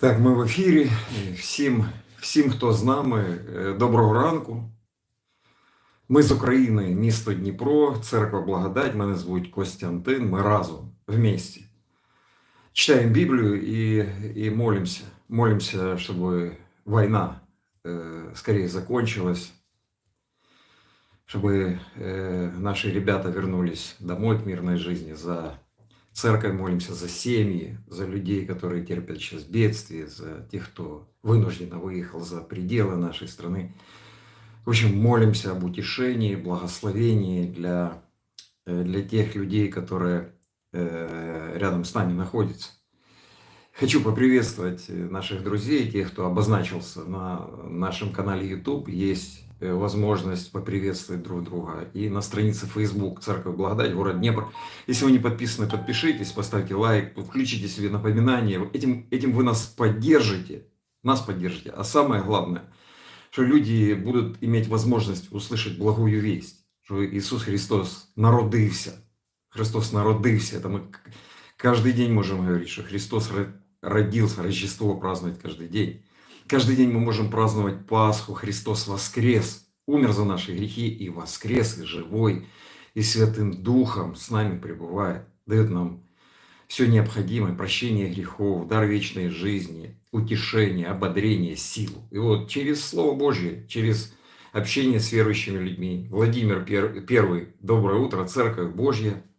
Так, ми в ефірі. Всім, всім, хто з нами, е, доброго ранку. Ми з України, місто Дніпро, церква Благодать. Мене звуть Костянтин. Ми разом вместе. Читаем Библию и, и молимся. Молимся, чтобы война э, скорее закончилась, чтобы э, наши ребята вернулись домой к мирной жизни за церковь, молимся за семьи, за людей, которые терпят сейчас бедствие, за тех, кто вынужденно выехал за пределы нашей страны. В общем, молимся об утешении, благословении для, э, для тех людей, которые э, рядом с нами находятся. Хочу поприветствовать наших друзей, тех, кто обозначился на нашем канале YouTube. Есть э, возможность поприветствовать друг друга. И на странице Facebook Церковь Благодать, город Днепр. Если вы не подписаны, подпишитесь, поставьте лайк, включите себе напоминание. Этим, этим вы нас поддержите, нас поддержите. А самое главное, что люди будут иметь возможность услышать благую весть, что Иисус Христос народился. Христос народился. Это мы каждый день можем говорить, что Христос родился, Рождество праздновать каждый день. Каждый день мы можем праздновать Пасху, Христос воскрес, умер за наши грехи и воскрес, и живой, и Святым Духом с нами пребывает, дает нам все необходимое, прощение грехов, дар вечной жизни, утешение, ободрение, силу. И вот через Слово Божье, через общение с верующими людьми, Владимир Первый, доброе утро, Церковь Божья –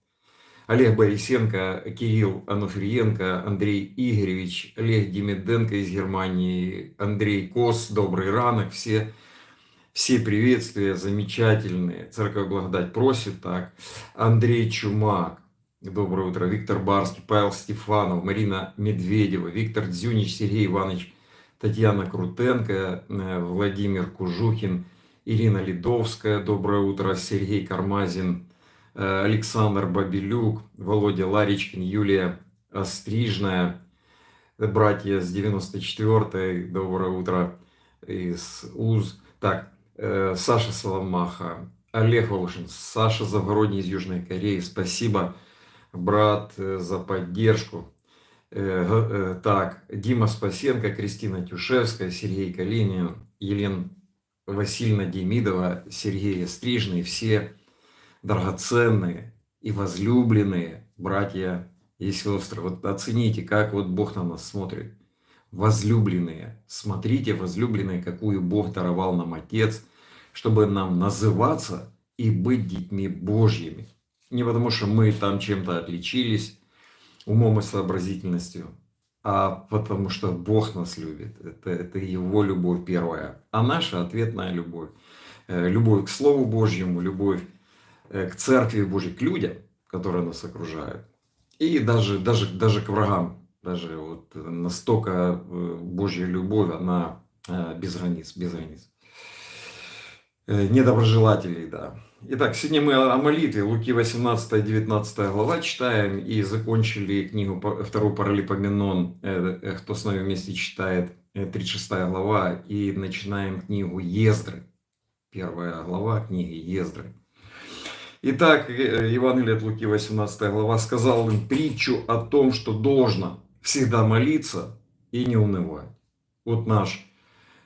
Олег Борисенко, Кирилл Ануфриенко, Андрей Игоревич, Олег Демиденко из Германии, Андрей Кос, добрый ранок, все, все приветствия замечательные. Церковь Благодать просит так. Андрей Чумак, доброе утро. Виктор Барский, Павел Стефанов, Марина Медведева, Виктор Дзюнич, Сергей Иванович, Татьяна Крутенко, э, Владимир Кужухин, Ирина Лидовская, доброе утро, Сергей Кармазин, Александр Бабилюк, Володя Ларичкин, Юлия Острижная, братья с 94-й, доброе утро, из УЗ. Так, э, Саша Соломаха, Олег Волошин, Саша Завгородний из Южной Кореи. Спасибо, брат, э, за поддержку. Так, Дима Спасенко, Кристина Тюшевская, Сергей Калинин, Елена Васильевна Демидова, Сергей Стрижный, все драгоценные и возлюбленные братья и сестры. Вот оцените, как вот Бог на нас смотрит. Возлюбленные. Смотрите, возлюбленные, какую Бог даровал нам Отец, чтобы нам называться и быть детьми Божьими. Не потому, что мы там чем-то отличились умом и сообразительностью, а потому что Бог нас любит. Это, это Его любовь первая. А наша ответная любовь. Э, любовь к Слову Божьему, любовь к церкви Божьей, к людям, которые нас окружают, и даже, даже, даже к врагам. Даже вот настолько э, Божья любовь, она э, без границ, без границ. Недоброжелателей, да. Итак, сегодня мы о молитве, Луки 18-19 глава читаем и закончили книгу второй Паралипоменон, кто с нами вместе читает, 36 глава, и начинаем книгу Ездры, первая глава книги Ездры. Итак, э, Евангелие от Луки, 18 глава, сказал им притчу о том, что должно всегда молиться и не унывать. Вот наш,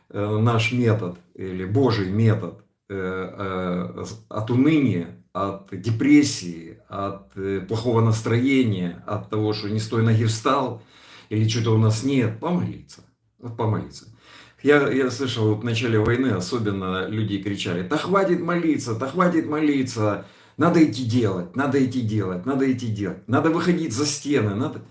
э, наш метод, или Божий метод э, от уныния, от депрессии, от плохого настроения, от того, что не с той ноги встал, или что-то у нас нет, помолиться. Вот помолиться. Я, я слышал, вот в начале войны особенно люди кричали, да хватит молиться, да хватит молиться, надо идти делать, надо идти делать, надо идти делать, надо выходить за стены, надо...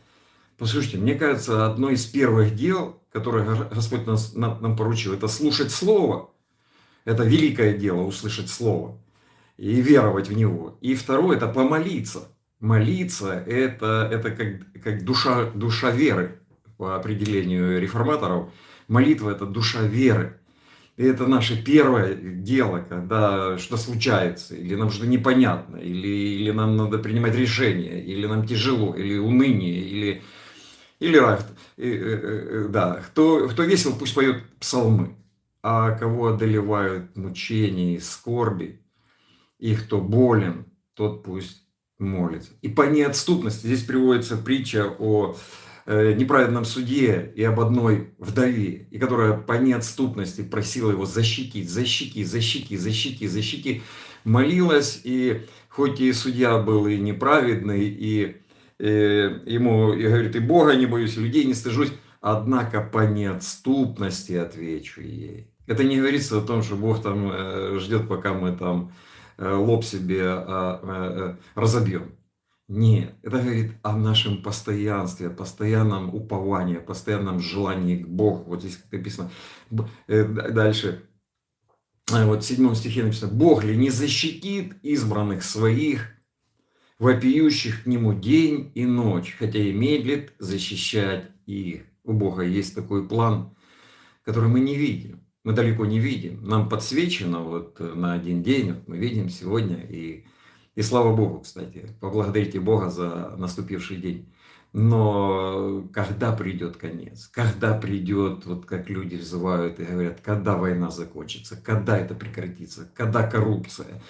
Послушайте, мне кажется, одно из первых дел, которое Господь нас, нам, поручил, это слушать Слово. Это великое дело, услышать Слово и веровать в Него. И второе, это помолиться. Молиться – это, это как, как душа, душа веры по определению реформаторов. Молитва – это душа веры. И это наше первое дело, когда что случается, или нам что-то непонятно, или, или нам надо принимать решение, или нам тяжело, или уныние, или, или э, э, э, да, кто, кто весел, пусть поет псалмы, а кого одолевают мучения и скорби, и кто болен, тот пусть молится. И по неотступности, здесь приводится притча о неправедном суде и об одной вдове, и которая по неотступности просила его защитить, защитить, защитить, защитить, защитить, молилась, и хоть и судья был и неправедный, и, и э, ему и говорит, и Бога не боюсь, и людей не стыжусь, однако по неотступности отвечу ей. Это не говорится о том, что Бог там э, ждет, пока мы там э, лоб себе а, разобьем. Нет, это говорит о нашем постоянстве, о постоянном уповании, о постоянном желании к Богу. Вот здесь написано дальше. Вот в седьмом стихе написано, Бог ли не защитит избранных своих, вопиющих к Нему день и ночь, хотя и медлит защищать их. У Бога есть такой план, который мы не видим. Мы далеко не видим. Нам подсвечено вот на один день, вот мы видим сегодня, и, и слава Богу, кстати, поблагодарите Бога за наступивший день. Но когда придет конец? Когда придет, вот как люди взывают и говорят, когда война закончится, когда это прекратится, когда коррупция?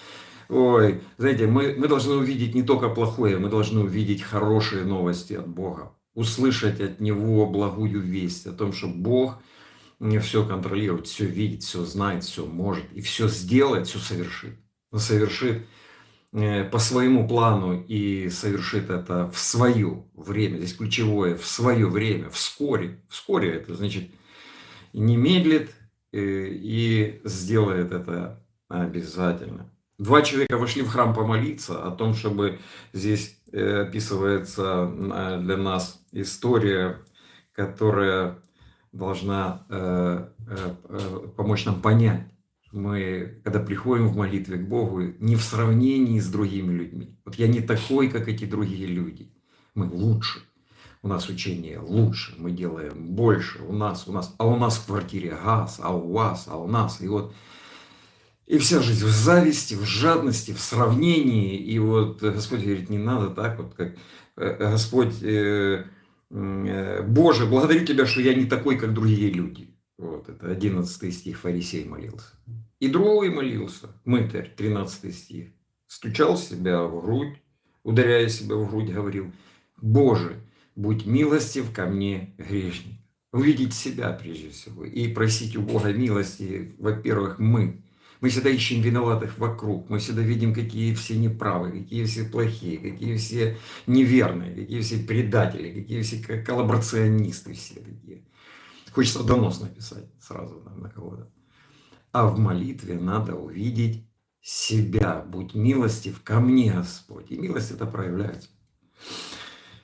Ой, знаете, мы, мы должны увидеть не только плохое, мы должны увидеть хорошие новости от Бога услышать от Него благую весть о том, что Бог все контролирует, все видит, все знает, все может, и все сделает, все совершит. Но совершит по своему плану и совершит это в свое время. Здесь ключевое в свое время, вскоре. Вскоре это значит не медлит э, и сделает это обязательно. Два человека вошли в храм помолиться о том, чтобы здесь э, описывается для нас история, которая должна э, э, помочь нам понять, мы, когда приходим в молитве к Богу, не в сравнении с другими людьми. Вот я не такой, как эти другие люди. Мы лучше. У нас учение лучше, мы делаем больше, у нас, у нас, а у нас в квартире газ, а у вас, а у нас. И вот и вся жизнь в зависти, в жадности, в сравнении. И вот Господь говорит, не надо так вот, как э, Господь Э, Боже, благодарю Тебя, что я не такой, как другие люди. Вот это 11 стих фарисей молился. И другой молился, мытарь, 13 стих. Стучал себя в грудь, ударяя себя в грудь, говорил, Боже, будь милостив ко мне, грешник. Увидеть себя прежде всего и просить у Бога милости, во-первых, мы, мы всегда ищем виноватых вокруг, мы всегда видим, какие все неправы, какие все плохие, какие все неверные, какие все предатели, какие все коллаборационисты все такие. Хочется донос написать сразу на кого-то. А в молитве надо увидеть себя. Будь милостив ко мне, Господь. И милость это проявляется.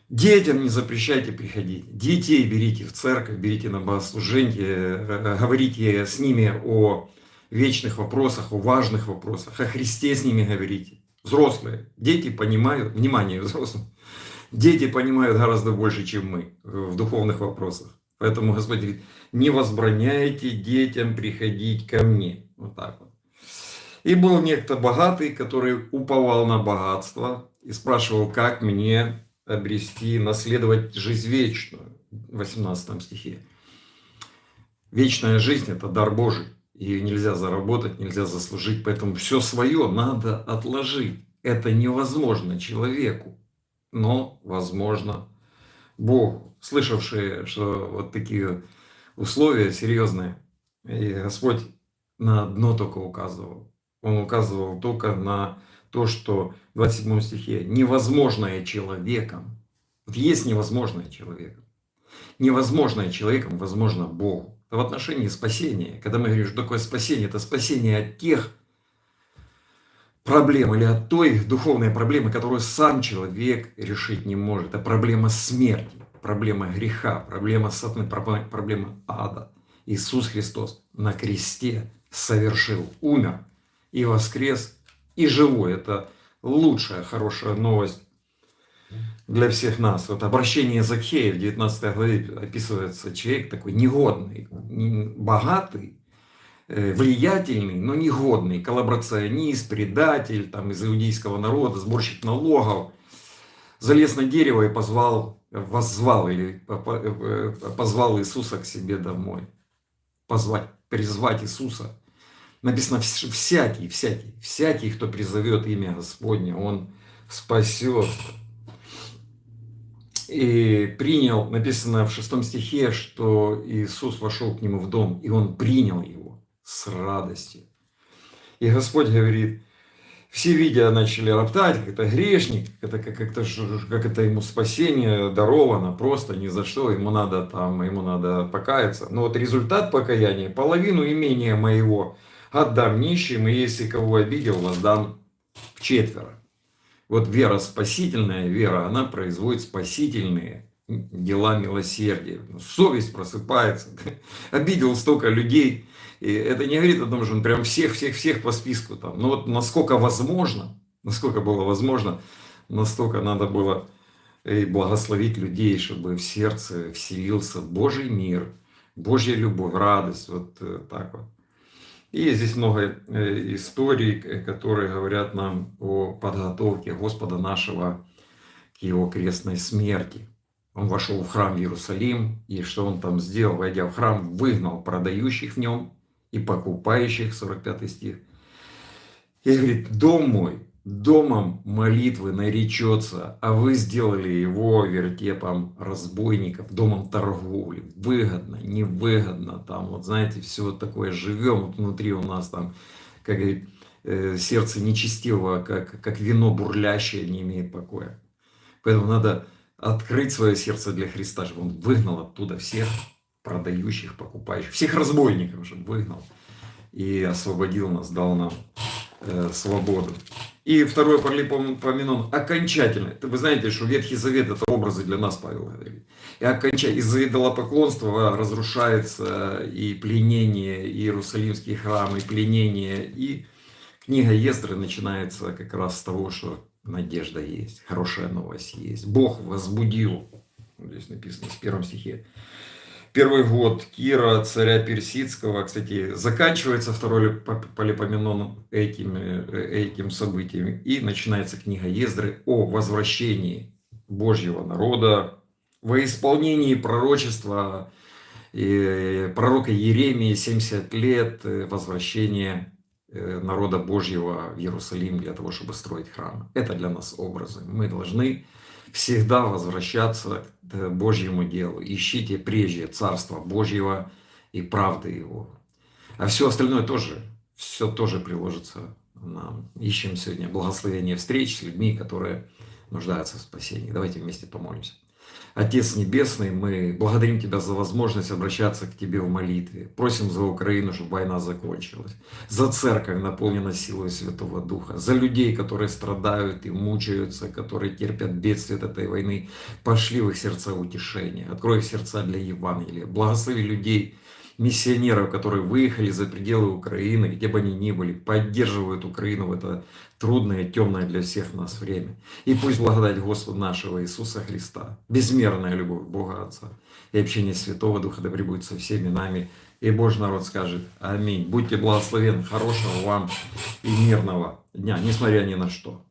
Детям не запрещайте приходить. Детей берите в церковь, берите на богослужение, э, говорите с ними о вечных вопросах, о важных вопросах, о Христе с ними говорите. Взрослые, дети понимают, внимание взрослым, дети понимают гораздо больше, чем мы в духовных вопросах. Поэтому Господь говорит, не возбраняйте детям приходить ко мне. Вот так вот. И был некто богатый, который уповал на богатство и спрашивал, как мне обрести, наследовать жизнь вечную. В 18 стихе. Вечная жизнь – это дар Божий. Ее нельзя заработать, нельзя заслужить, поэтому все свое надо отложить. Это невозможно человеку, но возможно Богу. Слышавшие, что вот такие условия серьезные, и Господь на одно только указывал. Он указывал только на то, что в 27 стихе невозможное человеком. Вот есть невозможное человеком. Невозможное человеком возможно Богу в отношении спасения. Когда мы говорим, что такое спасение, это спасение от тех проблем или от той духовной проблемы, которую сам человек решить не может. Это проблема смерти, проблема греха, проблема сатаны, проблема ада. Иисус Христос на кресте совершил, умер и воскрес, и живой. Это лучшая, хорошая новость для всех нас. Вот обращение Закхея в 19 главе описывается человек такой негодный, богатый, влиятельный, но негодный, коллаборационист, предатель там, из иудейского народа, сборщик налогов, залез на дерево и позвал, воззвал или э, позвал Иисуса к себе домой. Позвать, призвать Иисуса. Написано всякий, всякий, всякий, кто призовет имя Господне, он спасет и принял, написано в шестом стихе, что Иисус вошел к нему в дом, и он принял его с радостью. И Господь говорит, все видя начали роптать, как это грешник, это как, как, это, как это ему спасение даровано, просто ни за что, ему надо там, ему надо покаяться. Но вот результат покаяния, половину имения моего отдам нищим, и если кого обидел, воздам в четверо. Вот вера спасительная, вера, она производит спасительные дела милосердия. Совесть просыпается. Обидел столько людей. И это не говорит о том, что он прям всех-всех-всех по списку там. Но вот насколько возможно, насколько было возможно, настолько надо было и благословить людей, чтобы в сердце вселился Божий мир, Божья любовь, радость, вот э, так вот. И здесь много э, историй, которые говорят нам о подготовке Господа нашего к его крестной смерти. Он вошел в храм Иерусалим, и что он там сделал, войдя в храм, выгнал продающих в нем и покупающих, 45 стих. И говорит, дом мой домом молитвы наречется, а вы сделали его вертепом разбойников, домом торговли. Выгодно, невыгодно, там, вот знаете, все такое живем, вот внутри у нас там, как говорит, э, сердце нечестивого, как, как вино бурлящее, не имеет покоя. Поэтому надо открыть свое сердце для Христа, чтобы Он выгнал оттуда всех продающих, покупающих, всех разбойников, чтобы выгнал и освободил нас, дал нам э, свободу. И второй Паралипоменон окончательно. Вы знаете, что Ветхий Завет это образы для нас, Павел говорит. И окончательно из-за идолопоклонства разрушается и пленение, и Иерусалимский храм, и пленение. И книга Ездры начинается как раз с того, что надежда есть, хорошая новость есть. Бог возбудил, здесь написано в первом стихе, первый год Кира, царя Персидского, кстати, заканчивается второй Полипоменон этим, этим событием, и начинается книга Ездры о возвращении Божьего народа, во исполнении пророчества и пророка Еремии 70 лет э, народа Божьего в Иерусалим для того, чтобы строить храм. Это для нас образы. Мы должны всегда возвращаться к Божьему делу. Ищите прежде Царства Божьего и правды Его. А все остальное тоже, все тоже приложится нам. Ищем сегодня благословение встреч с людьми, которые нуждаются в спасении. Давайте вместе помолимся. Отец Небесный, мы благодарим Тебя за возможность обращаться к Тебе в молитве. Просим за Украину, чтобы война закончилась. За церковь, наполнена силой Святого Духа. За людей, которые страдают и мучаются, которые терпят бедствие от этой войны. Пошли в их сердца утешение. Открой их сердца для Евангелия. Благослови людей, миссионеров, которые выехали за пределы Украины, где бы они ни были, поддерживают Украину в это трудное, темное для всех нас время. И пусть благодать Господа нашего Иисуса Христа, безмерная любовь Бога Отца и общение Святого Духа да пребудет со всеми нами. И Божий народ скажет Аминь. Будьте благословенны, хорошего вам и мирного дня, несмотря ни на что.